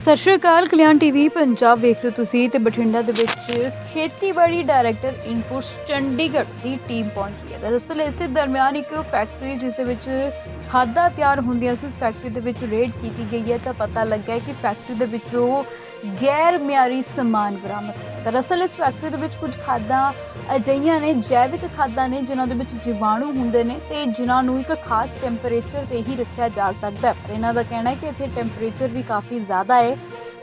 ਸਤਿ ਸ਼੍ਰੀ ਅਕਾਲ, ਕਲਿਆਣ ਟੀਵੀ, ਪੰਜਾਬ ਵੇਖ ਰਹੇ ਹੋ ਤੁਸੀਂ ਤੇ ਬਠਿੰਡਾ ਦੇ ਵਿੱਚ ਖੇਤੀਬਾੜੀ ਡਾਇਰੈਕਟਰ ਇਨਪੁਟਸ ਚੰਡੀਗੜ੍ਹ ਦੀ ਟੀਮ ਪਹੁੰਚੀ ਹੈ। ਦਰਅਸਲ ਇਸੇ ਦਰਮਿਆਨ ਇੱਕ ਫੈਕਟਰੀ ਜਿਸ ਦੇ ਵਿੱਚ ਖਾਦਾਂ ਤਿਆਰ ਹੁੰਦੀਆਂ ਸੀ, ਉਸ ਫੈਕਟਰੀ ਦੇ ਵਿੱਚ ਰੇਡ ਕੀਤੀ ਗਈ ਹੈ ਤਾਂ ਪਤਾ ਲੱਗਾ ਹੈ ਕਿ ਫੈਕਟਰੀ ਦੇ ਵਿੱਚੋਂ ਗੈਰ ਮਿਆਰੀ ਸਮਾਨ ਬਰਾਮਦ ਹੋਇਆ। ਦਰਅਸਲ ਇਸ ਫੈਕਟਰੀ ਦੇ ਵਿੱਚ ਕੁਝ ਖਾਦਾਂ ਅਜਿਹੀਆਂ ਨੇ, ਜੈਵਿਕ ਖਾਦਾਂ ਨੇ, ਜਿਨ੍ਹਾਂ ਦੇ ਵਿੱਚ ਜੀਵਾਣੂ ਹੁੰਦੇ ਨੇ ਤੇ ਜਿਨ੍ਹਾਂ ਨੂੰ ਇੱਕ ਖਾਸ ਟੈਂਪਰੇਚਰ ਤੇ ਹੀ ਰੱਖਿਆ ਜਾ ਸਕਦਾ ਹੈ। ਪਰ ਇਹਨਾਂ ਦਾ ਕਹਿਣਾ ਹੈ ਕਿ ਇੱਥੇ ਟੈਂਪਰੇਚਰ ਵੀ ਕਾਫੀ ਜ਼ਿਆਦਾ ਹੈ।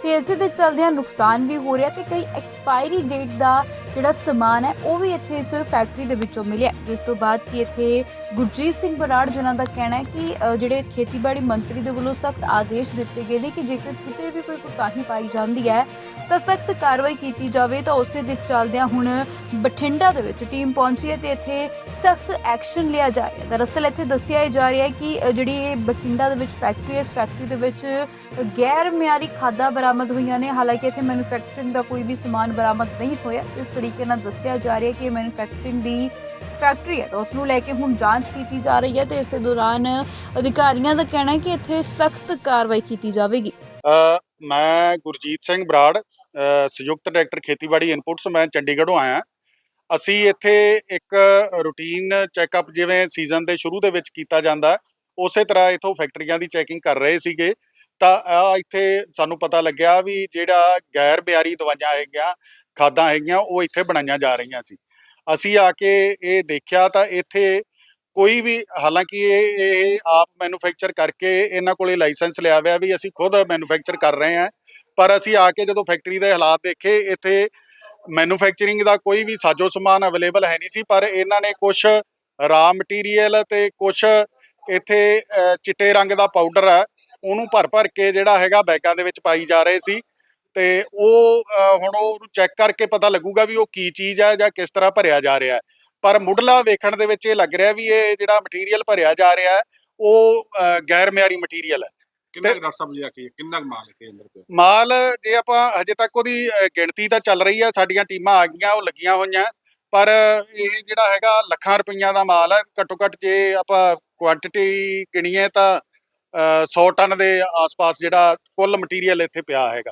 ਤੇ ਇਸੇ ਦੇ ਚਲਦਿਆਂ ਨੁਕਸਾਨ ਵੀ ਹੋ ਰਿਹਾ ਤੇ ਕਈ ਐਕਸਪਾਇਰੀ ਡੇਟ ਦਾ ਜਿਹੜਾ ਸਮਾਨ ਹੈ, ਉਹ ਵੀ ਇੱਥੇ ਇਸ ਫੈਕਟਰੀ ਦੇ ਵਿੱਚੋਂ ਮਿਲਿਆ ਜਿਸ ਤੋਂ ਬਾਅਦ ਕਿ ਇੱਥੇ ਗੁਰਜੀਤ ਸਿੰਘ ਬਰਾੜ ਜਿਨ੍ਹਾਂ ਦਾ ਕਹਿਣਾ ਹੈ ਕਿ ਜਿਹੜੇ ਖੇਤੀਬਾੜੀ ਮੰਤਰੀ ਦੇ ਵੱਲੋਂ ਸਖਤ ਆਦੇਸ਼ ਦਿੱਤੇ ਗਏ ਨੇ ਕਿ ਜੇਕਰ ਕਿਤੇ ਵੀ ਕੋਈ ਕੁਤਾਹੀ ਪਾਈ ਜਾਂਦੀ ਹੈ, ਤਾਂ ਸਖਤ ਕਾਰਵਾਈ ਕੀਤੀ ਜਾਵੇ, ਤਾਂ ਉਸੇ ਦੇ ਚੱਲਦਿਆਂ ਹੁਣ ਬਠਿੰਡਾ ਦੇ ਵਿੱਚ ਟੀਮ ਪਹੁੰਚੀ ਹੈ ਤੇ ਇੱਥੇ ਸਖਤ ਐਕਸ਼ਨ ਲਿਆ ਜਾ ਰਿਹਾ ਹੈ। ਦਰਅਸਲ ਇੱਥੇ ਦੱਸਿਆ ਜਾ ਰਿਹਾ ਹੈ ਕਿ ਜਿਹੜੀ ਇਹ ਬਠਿੰਡਾ ਦੇ ਵਿੱਚ ਫੈਕਟਰੀ ਹੈ, ਇਸ ਫੈਕਟਰੀ ਦੇ ਵਿੱਚ ਗੈਰ ਮਿਆਰੀ ਖਾਦਾਂ ਬਰਾਮਦ ਹੋਈਆਂ ਨੇ। ਹਾਲਾਂਕਿ ਇੱਥੇ ਮੈਨੂਫੈਕਚਰਿੰਗ ਦਾ ਕੋਈ ਵੀ ਸਮਾਨ ਬਰਾਮਦ ਨਹੀਂ ਹੋਇਆ। ਇਸ ਤਰੀਕੇ ਨਾਲ ਦੱਸਿਆ ਜਾ ਰਿਹਾ ਹੈ ਕਿ ਮੈਨੂਫੈਕਚਰਿੰਗ ਦੀ ਫੈਕਟਰੀ ਹੈ ਤਾਂ ਉਸ ਨੂੰ ਲੈ ਕੇ ਹੁਣ ਜਾਂਚ ਕੀਤੀ ਜਾ ਰਹੀ ਹੈ ਤੇ ਇਸੇ ਦੌਰਾਨ ਅਧਿਕਾਰੀਆਂ ਦਾ ਕਹਿਣਾ ਹੈ ਕਿ ਇੱਥੇ ਸਖਤ ਕਾਰਵਾਈ ਕੀਤੀ ਜਾਵੇਗੀ। ਮੈਂ ਗੁਰਜੀਤ ਸਿੰਘ ਬਰਾੜ ਸੰਯੁਕਤ ਡਾਇਰੈਕਟਰ ਖੇਤੀਬਾੜੀ ਇਨਪੁਟਸ ਮੈਂ ਚੰਡੀਗੜ੍ਹੋਂ ਆਇਆ ਅਸੀਂ ਇੱਥੇ ਇੱਕ ਰੂਟੀਨ ਚੈੱਕਅਪ ਜਿਵੇਂ ਸੀਜ਼ਨ ਦੇ ਸ਼ੁਰੂ ਦੇ ਵਿੱਚ ਕੀਤਾ ਜਾਂਦਾ, ਉਸੇ ਤਰ੍ਹਾਂ ਇਥੋਂ ਫੈਕਟਰੀਆਂ ਦੀ ਚੈਕਿੰਗ ਕਰ ਰਹੇ ਸੀਗੇ। ਤਾਂ ਆ ਇੱਥੇ ਸਾਨੂੰ ਪਤਾ ਲੱਗਿਆ ਵੀ ਜਿਹੜਾ ਗੈਰ ਬਿਆਰੀ ਦਵਾਈਆਂ ਹੈਗੀਆਂ, ਖਾਦਾਂ ਹੈਗੀਆਂ, ਉਹ ਇੱਥੇ ਬਣਾਈਆਂ ਜਾ ਰਹੀਆਂ ਸੀ। ਅਸੀਂ ਆ ਕੇ ਇਹ ਦੇਖਿਆ ਤਾਂ ਇੱਥੇ ਕੋਈ ਵੀ, ਹਾਲਾਂਕਿ ਇਹ ਇਹ ਆਪ ਮੈਨੂਫੈਕਚਰ ਕਰਕੇ ਇਹਨਾਂ ਕੋਲੇ ਲਾਇਸੈਂਸ ਲਿਆ ਹੋਇਆ ਵੀ ਅਸੀਂ ਖੁਦ ਮੈਨੂਫੈਕਚਰ ਕਰ ਰਹੇ ਹਾਂ। ਪਰ ਅਸੀਂ ਆ ਕੇ ਜਦੋਂ ਫੈਕਟਰੀ ਦੇ ਹਾਲਾਤ ਦੇਖੇ, ਇੱਥੇ ਮੈਨੂਫੈਕਚਰਿੰਗ ਦਾ ਕੋਈ ਵੀ ਸਾਜੋ ਸਮਾਨ ਅਵੇਲੇਬਲ ਹੈ ਨਹੀਂ ਸੀ, ਪਰ ਇਹਨਾਂ ਨੇ ਕੁਝ ਰਾ ਮਟੀਰੀਅਲ ਤੇ ਕੁਝ ਇੱਥੇ ਚਿੱਟੇ ਰੰਗ ਦਾ ਪਾਊਡਰ ਹੈ ਉਹਨੂੰ ਭਰ ਭਰ ਕੇ ਜਿਹੜਾ ਹੈਗਾ ਬੈਗਾਂ ਦੇ ਵਿੱਚ ਪਾਈ ਜਾ ਰਹੇ ਸੀ। ਤੇ ਉਹ ਹੁਣ ਉਹ ਚੈੱਕ ਕਰਕੇ ਪਤਾ ਲੱਗੂਗਾ ਵੀ ਉਹ ਕੀ ਚੀਜ਼ ਹੈ ਜਾਂ ਕਿਸ ਤਰ੍ਹਾਂ ਭਰਿਆ ਜਾ ਰਿਹਾ। ਹੈ ਪਰ ਮੁੱਢਲਾ ਵੇਖਣ ਦੇ ਵਿੱਚ ਇਹ ਲੱਗ ਰਿਹਾ ਵੀ ਇਹ ਜਿਹੜਾ ਮਟੀਰੀਅਲ ਭਰਿਆ ਜਾ ਰਿਹਾ ਹੈ ਉਹ ਗੈਰ ਮਿਆਰੀ ਮਟੀਰੀਅਲ ਹੈ। ਕਿੰਨਾ ਕੁ ਡਾਕਟਰ ਸਾਹਿਬ ਲਿਆ ਕੇ ਕਿੰਨਾ ਮਾਲ ਇੱਥੇ ਅੰਦਰ ਪਿਆ? ਮਾਲ ਜੇ ਆਪਾਂ ਹਜੇ ਤੱਕ ਉਹਦੀ ਗਿਣਤੀ ਤਾਂ ਚੱਲ ਰਹੀ ਹੈ ਸਾਡੀਆਂ ਟੀਮਾਂ ਆ ਗਈਆਂ ਉਹ ਲੱਗੀਆਂ ਹੋਈਆਂ। ਪਰ ਇਹ ਜਿਹੜਾ ਹੈਗਾ ਲੱਖਾਂ ਰੁਪਈਆਂ ਦਾ ਮਾਲ ਹੈ ਘੱਟੋ ਘੱਟ ਜੇ ਆਪਾਂ ਕੁਆਂਟੀਟੀ ਗਿਣੀਏ ਤਾਂ 100 ਟਨ ਦੇ ਆਸ-ਪਾਸ ਜਿਹੜਾ ਕੁੱਲ ਮਟੀਰੀਅਲ ਇੱਥੇ ਪਿਆ ਹੈਗਾ।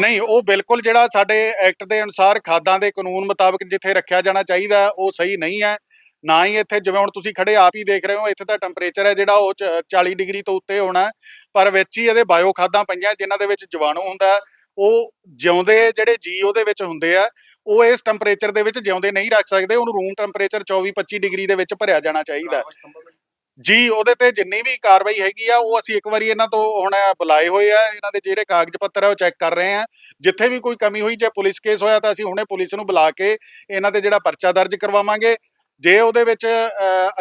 ਨਹੀਂ ਉਹ ਬਿਲਕੁਲ ਜਿਹੜਾ ਸਾਡੇ ਐਕਟ ਦੇ ਅਨੁਸਾਰ ਖਾਦਾਂ ਦੇ ਕਾਨੂੰਨ ਮੁਤਾਬਕ ਜਿੱਥੇ ਰੱਖਿਆ ਜਾਣਾ ਚਾਹੀਦਾ ਉਹ ਸਹੀ ਨਹੀਂ ਹੈ। ਨਾ ਹੀ ਇੱਥੇ ਜਿਵੇਂ ਹੁਣ ਤੁਸੀਂ ਖੜੇ ਆਪ ਹੀ ਦੇਖ ਰਹੇ ਹੋ ਇੱਥੇ ਤਾਂ ਟੈਂਪਰੇਚਰ ਹੈ ਜਿਹੜਾ ਉਹ ਚ- 40 ਡਿਗਰੀ ਤੋਂ ਉੱਤੇ ਹੋਣਾ ਪਰ ਵਿੱਚ ਹੀ ਇਹਦੇ ਬਾਇਓ ਖਾਦਾਂ ਪਈਆਂ ਜਿਨ੍ਹਾਂ ਦੇ ਵਿੱਚ ਜੀਵਾਣੂ ਹੁੰਦਾ ਉਹ ਜਿਉਂਦੇ ਜਿਹੜੇ ਜੀ ਉਹਦੇ ਵਿੱਚ ਹੁੰਦੇ ਆ ਉਹ ਇਸ ਟੈਂਪਰੇਚਰ ਦੇ ਵਿੱਚ ਜਿਉਂਦੇ ਨਹੀਂ ਰੱਖ ਸਕਦੇ। ਉਹਨੂੰ ਰੂਮ ਟੈਂਪਰੇਚਰ 24 25 ਡਿਗਰੀ ਦੇ ਵਿੱਚ ਭਰਿਆ ਜਾਣਾ ਚਾਹੀਦਾ ਜੀ, ਉਹਦੇ ਤੇ ਜਿੰਨੀ ਵੀ ਕਾਰਵਾਈ ਹੈਗੀ ਆ, ਉਹ ਅਸੀਂ ਇੱਕ ਵਾਰੀ ਇਹਨਾਂ ਤੋਂ ਹੁਣ ਬੁਲਾਏ ਹੋਏ ਆ, ਇਹਨਾਂ ਦੇ ਜਿਹੜੇ ਕਾਗਜ਼ ਪੱਤਰ ਆ, ਉਹ ਚੈੱਕ ਕਰ ਰਹੇ ਆ। ਜਿੱਥੇ ਵੀ ਕੋਈ ਕਮੀ ਹੋਈ, ਜੇ ਪੁਲਿਸ ਕੇਸ ਹੋਇਆ ਤਾਂ ਅਸੀਂ ਹੁਣੇ ਪੁਲਿਸ ਨੂੰ ਬੁਲਾ ਕੇ ਇਹਨਾਂ ਤੇ ਜਿਹੜਾ ਪਰਚਾ ਦਰਜ ਕਰਵਾਵਾਂਗੇ। ਜੇ ਉਹਦੇ ਵਿੱਚ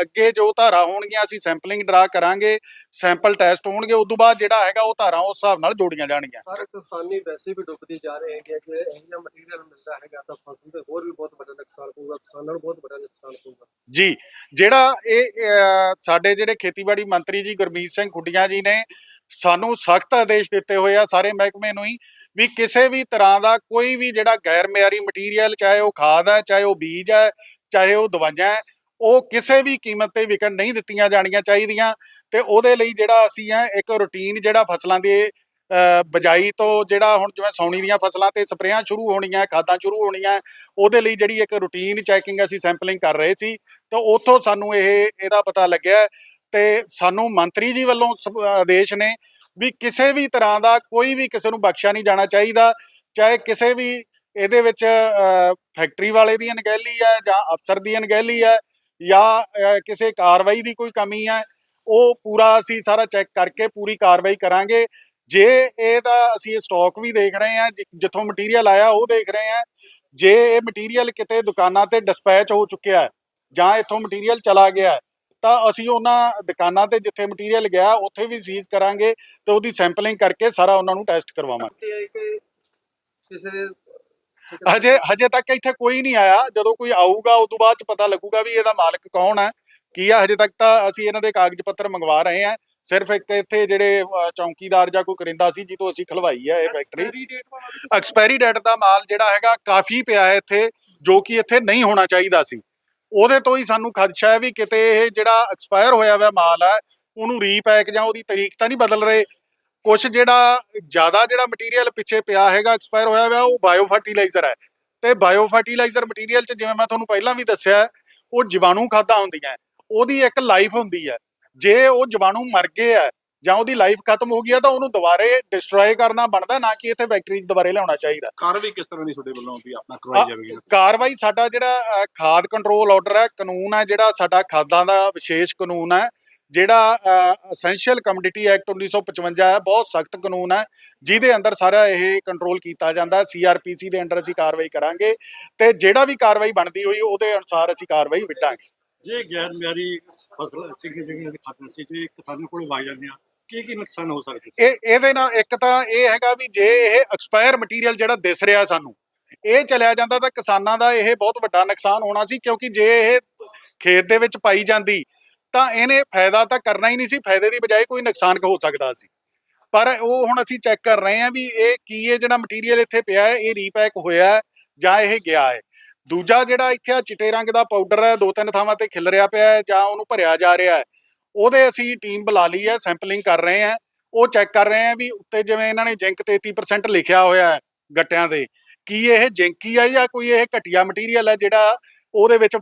ਅੱਗੇ ਜੋ ਧਾਰਾ ਹੋਣਗੀਆਂ ਅਸੀਂ ਸੈਂਪਲਿੰਗ ਡਰਾ ਕਰਾਂਗੇ ਸੈਂਪਲ ਟੈਸਟ ਹੋਣਗੇ ਉਸ ਤੋਂ ਬਾਅਦ ਜਿਹੜਾ ਹੈਗਾ ਉਹ ਧਾਰਾ ਉਸ ਹਿਸਾਬ ਨਾਲ ਜੋੜੀਆਂ ਜਾਣਗੀਆਂ। ਸਾਰੇ ਕਿਸਾਨੀ ਵੈਸੇ ਵੀ ਡੁੱਬਦੇ ਜਾ ਰਹੇ ਹੈਗੇ ਕਿ ਇਹ ਜਿਹਾ ਮਟੀਰੀਅਲ ਮਿਲਦਾ ਹੈਗਾ ਤਾਂ ਫਸਲ ਤੇ ਹੋਰ ਵੀ ਬਹੁਤ ਵੱਡਾ ਨੁਕਸਾਨ ਪਊਗਾ ਕਿਸਾਨਾਂ ਨੂੰ ਬਹੁਤ ਵੱਡਾ ਨੁਕਸਾਨ ਪਊਗਾ। ਜੀ ਜਿਹੜਾ ਇਹ ਸਾਡੇ ਜਿਹੜੇ ਖੇਤੀਬਾੜੀ ਮੰਤਰੀ ਜੀ ਗੁਰਮੀਤ ਸਿੰਘ ਖੁੱਡੀਆਂ ਜੀ ਨੇ ਸਾਨੂੰ ਸਖਤ ਆਦੇਸ਼ ਦਿੱਤੇ ਹੋਏ ਆ ਸਾਰੇ ਮਹਿਕਮੇ ਨੂੰ ਹੀ ਵੀ ਕਿਸੇ ਵੀ ਤਰ੍ਹਾਂ ਦਾ ਕੋਈ ਵੀ ਜਿਹੜਾ ਗੈਰ ਮਿਆਰੀ ਮਟੀਰੀਅਲ ਚਾਹੇ ਉਹ ਖਾਦ ਹੈ ਚਾਹੇ ਉਹ ਬੀਜ ਹੈ ਚਾਹੇ ਉਹ ਦਵਾਈਆਂ ਉਹ ਕਿਸੇ ਵੀ ਕੀਮਤ ਤੇ ਵਿਕਣ ਨਹੀਂ ਦਿੱਤੀਆਂ ਜਾਣੀਆਂ ਚਾਹੀਦੀਆਂ ਤੇ ਉਹਦੇ ਲਈ ਜਿਹੜਾ ਅਸੀਂ ਹੈ ਇੱਕ ਰੁਟੀਨ ਜਿਹੜਾ ਫਸਲਾਂ ਦੇ ਅ, ਬਜਾਈ ਤੋਂ ਜਿਹੜਾ ਹੁਣ ਜਿਵੇਂ ਸੌਣੀ ਦੀਆਂ ਫਸਲਾਂ ਤੇ ਸਪਰੇਆਂ ਸ਼ੁਰੂ ਹੋਣੀਆਂ ਖਾਦਾਂ ਸ਼ੁਰੂ ਹੋਣੀਆਂ ਉਹਦੇ ਲਈ ਜਿਹੜੀ ਇੱਕ ਰੁਟੀਨ ਚੈਕਿੰਗ ਅਸੀਂ ਸੈਂਪਲਿੰਗ ਕਰ ਰਹੇ ਸੀ ਤਾਂ ਉੱਥੋਂ ਸਾਨੂੰ ਇਹ ਇਹਦਾ ਪਤਾ ਲੱਗਿਆ ਤੇ ਸਾਨੂੰ ਮੰਤਰੀ ਜੀ ਵੱਲੋਂ ਸਬ- ਆਦੇਸ਼ ਨੇ ਵੀ ਕਿਸੇ ਵੀ ਤਰ੍ਹਾਂ ਦਾ ਕੋਈ ਵੀ ਕਿਸੇ ਨੂੰ ਬਖਸ਼ਿਆ ਨਹੀਂ ਜਾਣਾ ਚਾਹੀਦਾ ਚਾਹੇ ਕਿਸੇ ਵੀ ਇਹਦੇ ਵਿੱਚ ਫੈਕਟਰੀ ਵਾਲੇ ਦੀ ਅਣਗਹਿਲੀ ਹੈ ਜਾਂ ਅਫਸਰ ਦੀ ਅਣਗਹਿਲੀ ਹੈ ਜਾਂ ਕਿਸੇ ਕਾਰਵਾਈ ਦੀ ਕੋਈ ਕਮੀ ਹੈ, ਉਹ ਪੂਰਾ ਅਸੀਂ ਸਾਰਾ ਚੈੱਕ ਕਰਕੇ ਪੂਰੀ ਕਾਰਵਾਈ ਕਰਾਂਗੇ। ਜੇ ਇਹ ਤਾਂ ਅਸੀਂ ਸਟਾਕ ਵੀ ਦੇਖ ਰਹੇ ਹਾਂ ਜਿੱਥੋਂ ਮਟੀਰੀਅਲ ਆਇਆ ਉਹ ਦੇਖ ਰਹੇ ਹਾਂ। ਜੇ ਇਹ ਮਟੀਰੀਅਲ ਕਿਤੇ ਦੁਕਾਨਾਂ ਤੇ ਡਿਸਪੈਚ ਹੋ ਚੁੱਕਿਆ ਹੈ ਜਾਂ ਇੱਥੋਂ ਮਟੀਰੀਅਲ ਚਲਾ ਗਿਆ ਤਾਂ ਅਸੀਂ ਉਹਨਾਂ ਦੁਕਾਨਾਂ ਤੇ ਜਿੱਥੇ ਮਟੀਰੀਅਲ ਗਿਆ, ਉੱਥੇ ਵੀ ਸੀਜ਼ ਕਰਾਂਗੇ ਤੇ ਉਹਦੀ ਸੈਂਪਲਿੰਗ ਕਰਕੇ ਸਾਰਾ ਉਹਨਾਂ ਨੂੰ ਟੈਸਟ ਕਰਵਾਵਾਂਗੇ। ਕਿਸੇ ਹਜੇ ਹਜੇ ਤੱਕ ਇੱਥੇ ਕੋਈ ਨਹੀਂ ਆਇਆ। ਜਦੋਂ ਕੋਈ ਆਊਗਾ ਉਸ ਤੋਂ ਬਾਅਦ ਚ ਪਤਾ ਲੱਗੂਗਾ ਵੀ ਇਹਦਾ ਮਾਲਕ ਕੌਣ ਹੈ। ਕੀ ਆ? ਹਜੇ ਤੱਕ ਤਾਂ ਅਸੀਂ ਇਹਨਾਂ ਦੇ ਕਾਗਜ਼ ਪੱਤਰ ਮੰਗਵਾ ਰਹੇ ਹਾਂ। ਸਿਰਫ ਇੱਕ ਇੱਥੇ ਜਿਹੜੇ ਚੌਂਕੀਦਾਰ ਜਾਂ ਕੋਈ ਕਰਿੰਦਾ ਸੀ ਜਿੱਥੋਂ ਅਸੀਂ ਖਲਵਾਈ ਹੈ ਇਹ ਫੈਕਟਰੀ ਐਕਸਪਾਇਰੀ ਡੇਟ ਦਾ ਮਾਲ ਜਿਹੜਾ ਹੈਗਾ ਕਾਫੀ ਪਿਆ ਹੈ ਇੱਥੇ ਜੋ ਕਿ ਇੱਥੇ ਨਹੀਂ ਹੋਣਾ ਚਾਹੀਦਾ ਸੀ। ਉਹਦੇ ਤੋਂ ਹੀ ਸਾਨੂੰ ਖਦਸ਼ਾ ਹੈ ਵੀ ਕਿਤੇ ਇਹ ਜਿਹੜਾ ਐਕਸਪਾਇਰ ਹੋਇਆ ਹੋਇਆ ਮਾਲ ਹੈ ਉਹਨੂੰ ਰੀਪੈਕ ਜਾਂ ਉਹਦੀ ਤਰੀਕ ਤਾਂ ਨਹੀਂ ਬਦਲ ਰਹੇ। ਕੁਝ ਜਿਹੜਾ ਜ਼ਿਆਦਾ ਜਿਹੜਾ ਮਟੀਰੀਅਲ ਪਿੱਛੇ ਪਿਆ ਹੈਗਾ ਐਕਸਪਾਇਰ ਹੋਇਆ ਹੋਇਆ ਉਹ ਬਾਇਓ ਫਰਟੀਲਾਈਜ਼ਰ ਹੈ। ਤੇ ਬਾਇਓ ਫਰਟੀਲਾਈਜ਼ਰ ਮਟੀਰੀਅਲ ਚ ਜਿਵੇਂ ਮੈਂ ਤੁਹਾਨੂੰ ਪਹਿਲਾਂ ਵੀ ਦੱਸਿਆ ਉਹ ਜੀਵਾਣੂ ਖਾਦਾਂ ਹੁੰਦੀਆਂ। ਉਹਦੀ ਇੱਕ ਲਾਈਫ ਹੁੰਦੀ ਹੈ। ਜੇ ਉਹ ਜੀਵਾਣੂ ਮਰ ਗਏ ਆ ਜਾਂ ਉਹਦੀ ਲਾਈਫ ਖਤਮ ਹੋ ਗਈ ਹੈ ਤਾਂ ਉਹਨੂੰ ਦੁਬਾਰੇ ਡਿਸਟਰੋਏ ਕਰਨਾ ਬਣਦਾ ਨਾ ਕਿ ਇੱਥੇ ਫੈਕਟਰੀ 'ਚ ਦੁਬਾਰੇ ਲਿਆਉਣਾ ਚਾਹੀਦਾ। ਕਾਰਵਾਈ ਕਿਸ ਤਰ੍ਹਾਂ ਦੀ ਤੁਹਾਡੇ ਵੱਲੋਂ ਵੀ ਆਪਣਾ ਕਰਵਾਈ ਜਾਵੇਗੀ? ਕਾਰਵਾਈ ਸਾਡਾ ਜਿਹੜਾ ਖਾਦ ਕੰਟਰੋਲ ਆਰਡਰ ਹੈ ਕਾਨੂੰਨ ਹੈ ਜਿਹੜਾ ਸਾਡਾ ਖਾਦਾਂ ਦਾ ਵਿਸ਼ੇਸ਼ ਕਾਨੂੰਨ ਹੈ। ਜਿਹੜਾ ਅਸੈਂਸ਼ੀਅਲ ਕਮੋਡਿਟੀ ਐਕਟ 1955 ਹੈ ਬਹੁਤ ਸਖਤ ਕਾਨੂੰਨ ਹੈ ਜਿਹਦੇ ਅੰਦਰ ਸਾਰਾ ਇਹ ਕੰਟਰੋਲ ਕੀਤਾ ਜਾਂਦਾ ਸੀਆਰਪੀਸੀ ਦੇ ਅੰਡਰ ਅਸੀਂ ਕਾਰਵਾਈ ਕਰਾਂਗੇ ਤੇ ਜਿਹੜਾ ਵੀ ਕਾਰਵਾਈ ਬਣਦੀ ਹੋਈ ਉਹਦੇ ਅਨੁਸਾਰ ਅਸੀਂ ਕਾਰਵਾਈ ਵਿਟਾਂਗੇ ਜੇ ਗੈਰ ਮਿਆਰੀ ਫਸਲ ਦੇ ਖਾਤੇ ਸੀ ਤੇ ਕਿਸਾਨਾਂ ਕੋਲ ਵਾਜ ਜਾਂਦੇ ਆ ਕੀ ਕੀ ਨੁਕਸਾਨ ਹੋ ਸਕਦੇ ਇਹ ਇਹਦੇ ਨਾਲ ਇੱਕ ਤਾਂ ਇਹ ਹੈਗਾ ਵੀ ਜੇ ਇਹ ਐਕਸਪਾਇਰ ਮਟੀਰੀਅਲ ਜਿਹੜਾ ਦਿਸ ਰਿਹਾ ਸਾਨੂੰ ਇਹ ਚਲਿਆ ਜਾਂਦਾ ਤਾਂ ਕਿਸਾਨਾਂ ਦਾ ਇਹ ਬਹੁਤ ਵੱਡਾ ਨੁਕਸਾਨ ਹੋਣਾ ਸੀ ਕਿਉਂਕਿ ਜੇ ਇਹ ਖੇਤ ਦੇ ਵਿੱਚ ਪਾਈ ਜਾਂਦੀ ਤਾਂ ਇਹਨੇ ਫਾਇਦਾ ਤਾਂ ਕਰਨਾ ਹੀ ਨਹੀਂ ਸੀ, ਫਾਇਦੇ ਦੀ ਬਜਾਏ ਕੋਈ ਨੁਕਸਾਨ ਹੋ ਸਕਦਾ ਸੀ। ਪਰ ਉਹ ਹੁਣ ਅਸੀਂ ਚੈੱਕ ਕਰ ਰਹੇ ਹਾਂ ਵੀ ਇਹ ਕੀ ਇਹ ਜਿਹੜਾ ਮਟੀਰੀਅਲ ਇੱਥੇ ਪਿਆ ਹੈ, ਇਹ ਰੀਪੈਕ ਹੋਇਆ ਹੈ ਜਾਂ ਇਹ ਗਿਆ ਹੈ। ਦੂਜਾ ਜਿਹੜਾ ਇੱਥੇ ਆ ਚਿੱਟੇ ਰੰਗ ਦਾ ਪਾਊਡਰ ਹੈ, ਦੋ ਤਿੰਨ ਥਾਵਾਂ ਤੇ ਖਿਲ ਰਿਹਾ ਪਿਆ ਹੈ ਜਾਂ ਉਹਨੂੰ ਭਰਿਆ ਜਾ ਰਿਹਾ ਹੈ, ਉਹਦੇ ਅਸੀਂ ਟੀਮ ਬੁਲਾ ਲਈ ਹੈ ਸੈਂਪਲਿੰਗ ਕਰ ਰਹੇ ਹਾਂ। ਉਹ ਚੈੱਕ ਕਰ ਰਹੇ ਹਾਂ ਵੀ ਉੱਤੇ ਜਿਵੇਂ ਇਹਨਾਂ ਨੇ ਜਿੰਕ 33% ਲਿਖਿਆ ਹੋਇਆ ਹੈ ਗੱਟਿਆਂ ਦੇ ਕੀ ਇਹ ਜਿੰਕੀ ਆ ਜਾਂ ਕੋਈ ਇਹ ਘਟੀਆ ਮਟੀਰੀਅਲ ਹੈ ਜਿਹੜਾ ਉਹਦੇ ਵਿੱਚ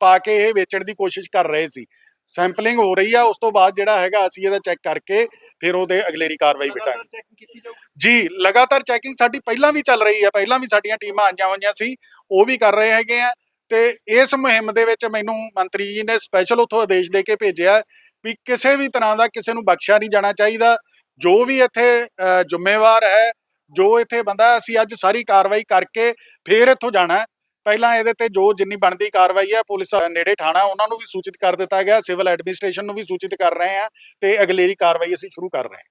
ਪਾ ਕੇ ਇਹ ਵੇਚਣ ਦੀ ਕੋਸ਼ਿਸ਼ ਕਰ ਰਹੇ ਸੀ। ਸੈਂਪਲਿੰਗ ਹੋ ਰਹੀ ਆ ਉਸ ਤੋਂ ਬਾਅਦ ਜਿਹੜਾ ਹੈਗਾ ਅਸੀਂ ਇਹਦਾ ਚੈੱਕ ਕਰਕੇ ਫਿਰ ਉਹਦੇ ਅਗਲੇਰੀ ਕਾਰਵਾਈ ਜਾਊ ਜੀ ਲਗਾਤਾਰ ਚੈਕਿੰਗ ਸਾਡੀ ਪਹਿਲਾਂ ਵੀ ਚੱਲ ਰਹੀ ਹੈ ਪਹਿਲਾਂ ਵੀ ਸਾਡੀਆਂ ਟੀਮਾਂ ਆਈਆਂ ਹੋਈਆਂ ਸੀ ਉਹ ਵੀ ਕਰ ਰਹੇ ਹੈਗੇ ਆ। ਤੇ ਇਸ ਮੁਹਿੰਮ ਦੇ ਵਿੱਚ ਮੈਨੂੰ ਮੰਤਰੀ ਜੀ ਨੇ ਸਪੈਸ਼ਲ ਉਥੋਂ ਆਦੇਸ਼ ਦੇ ਕੇ ਭੇਜਿਆ ਵੀ ਕਿਸੇ ਵੀ ਤਰ੍ਹਾਂ ਦਾ ਕਿਸੇ ਨੂੰ ਬਖਸ਼ਿਆ ਨਹੀਂ ਜਾਣਾ ਚਾਹੀਦਾ। ਜੋ ਵੀ ਇੱਥੇ ਜ਼ਿੰਮੇਵਾਰ ਹੈ ਜੋ ਇੱਥੇ ਬੰਦਾ ਅਸੀਂ ਅੱਜ ਸਾਰੀ ਕਾਰਵਾਈ ਕਰਕੇ ਫੇਰ ਇੱਥੋਂ ਜਾਣਾ। ਪਹਿਲਾਂ ਇਹਦੇ ਤੇ ਜੋ ਜਿੰਨੀ ਬਣਦੀ ਕਾਰਵਾਈ ਹੈ, ਪੁਲਿਸ ਨੇੜੇ ਥਾਣਾ ਉਹਨਾਂ ਨੂੰ ਵੀ ਸੂਚਿਤ ਕਰ ਦਿੱਤਾ ਗਿਆ, ਸਿਵਲ ਐਡਮਿਨਿਸਟ੍ਰੇਸ਼ਨ ਨੂੰ ਵੀ ਸੂਚਿਤ ਕਰ ਰਹੇ ਹਾਂ ਤੇ ਅਗਲੇਰੀ ਕਾਰਵਾਈ ਅਸੀਂ ਸ਼ੁਰੂ ਕਰ ਰਹੇ ਹਾਂ।